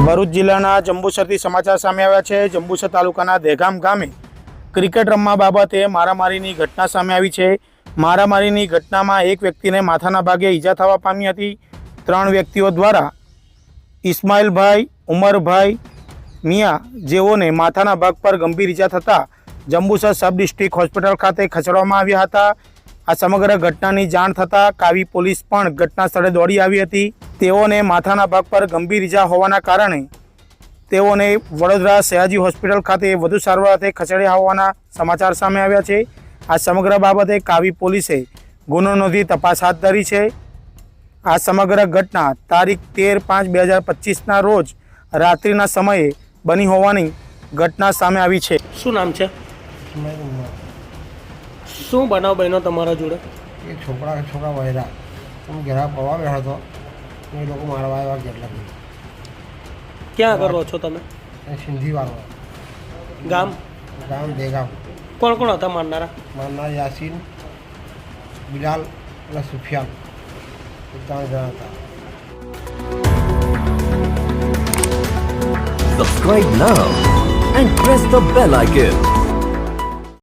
ભરૂચ જિલ્લાના જંબુસરથી સમાચાર સામે આવ્યા છે. જંબુસર તાલુકાના દેગામ ગામે ક્રિકેટ રમવા બાબતે મારામારીની ઘટના સામે આવી છે. મારામારીની ઘટનામાં એક વ્યક્તિને માથાના ભાગે ઈજા થવા પામી હતી. ત્રણ વ્યક્તિઓ દ્વારા ઇસ્માઇલભાઈ ઉમરભાઈ મિયા જેઓને માથાના ભાગ પર ગંભીર ઈજા થતાં જંબુસર સબ ડિસ્ટ્રિક્ટ હોસ્પિટલ ખાતે ખસેડવામાં આવ્યા હતા. આ સમગ્ર ઘટનાની જાણ થતાં કાવી પોલીસ પણ ઘટના સ્થળે દોડી આવી હતી. તેઓને માથાના ભાગ પર ગંભીર ઈજા હોવાના કારણે તેઓને વડોદરા સયાજી હોસ્પિટલ ખાતે વધુ સારવાર અર્થે ખસેડ્યા હોવાના સમાચાર સામે આવ્યા છે. આ સમગ્ર બાબતે કાવી પોલીસે ગુનો નોંધી તપાસ હાથ ધરી છે. આ સમગ્ર ઘટના તારીખ તેર પાંચ બે હજાર પચીસના રોજ રાત્રિના સમયે બની હોવાની ઘટના સામે આવી છે. શું નામ છે? શું બનાવ બન્યો તમારા જોડે? એ છોકરા છોકરા વહેરા હું ઘેરા પડવા બેઠો હતો. એ લોકો મારવા આવ્યા કેટલાક ક્યાં કરો છો તમે? એ સિંધી વાળો ગામ? ગામ દેગામ. કોણ કોણ હતા મારનારા મારના યાસીન બિલાલ અને સુફિયાન. એ ત્રણ જણા હતા. Subscribe now and press the bell icon.